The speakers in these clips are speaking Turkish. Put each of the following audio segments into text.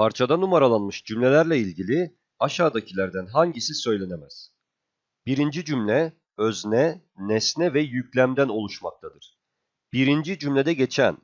Parçada numaralanmış cümlelerle ilgili aşağıdakilerden hangisi söylenemez? Birinci cümle özne, nesne ve yüklemden oluşmaktadır. Birinci cümlede geçen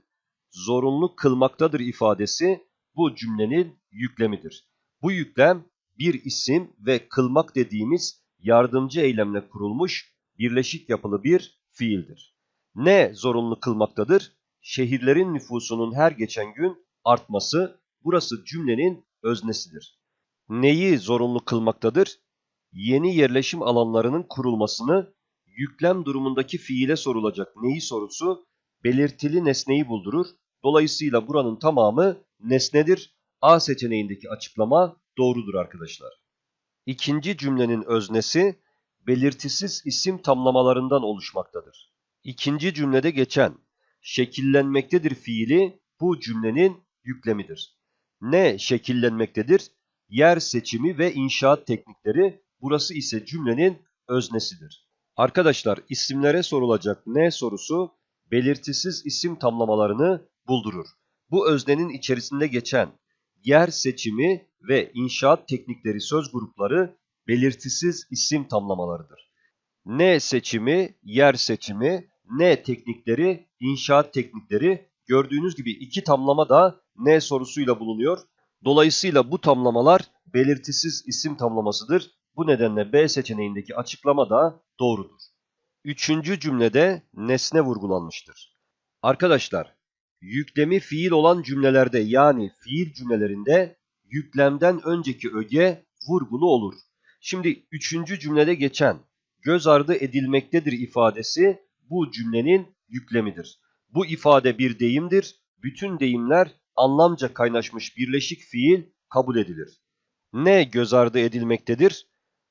zorunlu kılmaktadır ifadesi bu cümlenin yüklemidir. Bu yüklem bir isim ve kılmak dediğimiz yardımcı eylemle kurulmuş birleşik yapılı bir fiildir. Ne zorunlu kılmaktadır? Şehirlerin nüfusunun her geçen gün artması burası cümlenin öznesidir. Neyi zorunlu kılmaktadır? Yeni yerleşim alanlarının kurulmasını yüklem durumundaki fiile sorulacak neyi sorusu belirtili nesneyi buldurur. Dolayısıyla buranın tamamı nesnedir. A seçeneğindeki açıklama doğrudur arkadaşlar. İkinci cümlenin öznesi belirtisiz isim tamlamalarından oluşmaktadır. İkinci cümlede geçen şekillenmektedir fiili bu cümlenin yüklemidir. Ne şekillenmektedir? Yer seçimi ve inşaat teknikleri burası ise cümlenin öznesidir. Arkadaşlar isimlere sorulacak ne sorusu belirtisiz isim tamlamalarını buldurur. Bu öznenin içerisinde geçen yer seçimi ve inşaat teknikleri söz grupları belirtisiz isim tamlamalarıdır. Ne seçimi, yer seçimi, ne teknikleri, inşaat teknikleri gördüğünüz gibi iki tamlama da ne sorusuyla bulunuyor. Dolayısıyla bu tamlamalar belirtisiz isim tamlamasıdır. Bu nedenle B seçeneğindeki açıklama da doğrudur. Üçüncü cümlede nesne vurgulanmıştır. Arkadaşlar, yüklemi fiil olan cümlelerde yani fiil cümlelerinde yüklemden önceki öge vurgulu olur. Şimdi üçüncü cümlede geçen göz ardı edilmektedir ifadesi bu cümlenin yüklemidir. Bu ifade bir deyimdir. Bütün deyimler anlamca kaynaşmış birleşik fiil kabul edilir. Ne göz ardı edilmektedir?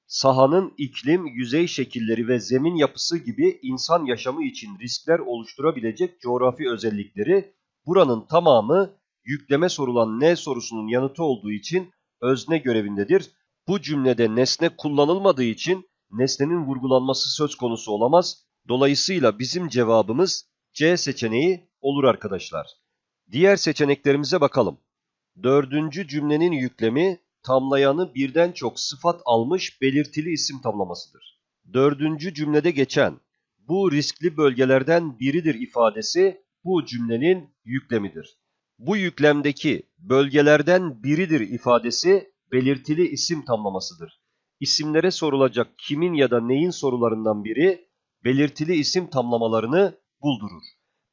Sahanın iklim, yüzey şekilleri ve zemin yapısı gibi insan yaşamı için riskler oluşturabilecek coğrafi özellikleri buranın tamamı yükleme sorulan ne sorusunun yanıtı olduğu için özne görevindedir. Bu cümlede nesne kullanılmadığı için nesnenin vurgulanması söz konusu olamaz. Dolayısıyla bizim cevabımız C seçeneği olur arkadaşlar. Diğer seçeneklerimize bakalım. Dördüncü cümlenin yüklemi tamlayanı birden çok sıfat almış belirtili isim tamlamasıdır. Dördüncü cümlede geçen bu riskli bölgelerden biridir ifadesi bu cümlenin yüklemidir. Bu yüklemdeki bölgelerden biridir ifadesi belirtili isim tamlamasıdır. İsimlere sorulacak kimin ya da neyin sorularından biri belirtili isim tamlamalarını buldurur.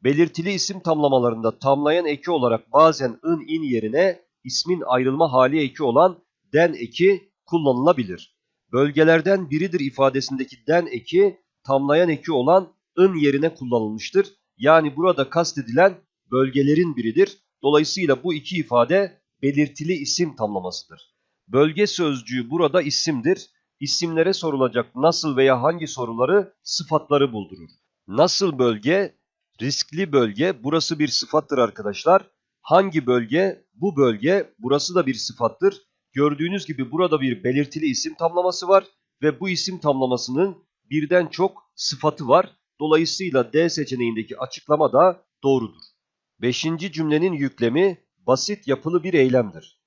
Belirtili isim tamlamalarında tamlayan eki olarak bazen ın in yerine ismin ayrılma hali eki olan den eki kullanılabilir. Bölgelerden biridir ifadesindeki den eki tamlayan eki olan ın yerine kullanılmıştır. Yani burada kastedilen bölgelerin biridir. Dolayısıyla bu iki ifade belirtili isim tamlamasıdır. Bölge sözcüğü burada isimdir. İsimlere sorulacak nasıl veya hangi soruları sıfatları buldurur. Nasıl bölge? Riskli bölge. Burası bir sıfattır arkadaşlar. Hangi bölge? Bu bölge. Burası da bir sıfattır. Gördüğünüz gibi burada bir belirtili isim tamlaması var ve bu isim tamlamasının birden çok sıfatı var. Dolayısıyla D seçeneğindeki açıklama da doğrudur. Beşinci cümlenin yüklemi basit yapılı bir eylemdir.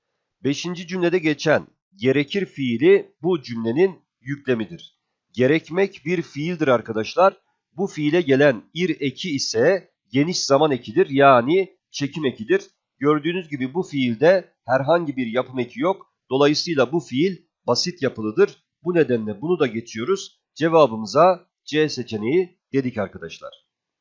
Beşinci cümlede geçen gerekir fiili bu cümlenin yüklemidir. Gerekmek bir fiildir arkadaşlar. Bu fiile gelen ir eki ise geniş zaman ekidir yani çekim ekidir. Gördüğünüz gibi bu fiilde herhangi bir yapım eki yok. Dolayısıyla bu fiil basit yapılıdır. Bu nedenle bunu da geçiyoruz. Cevabımıza C seçeneği dedik arkadaşlar.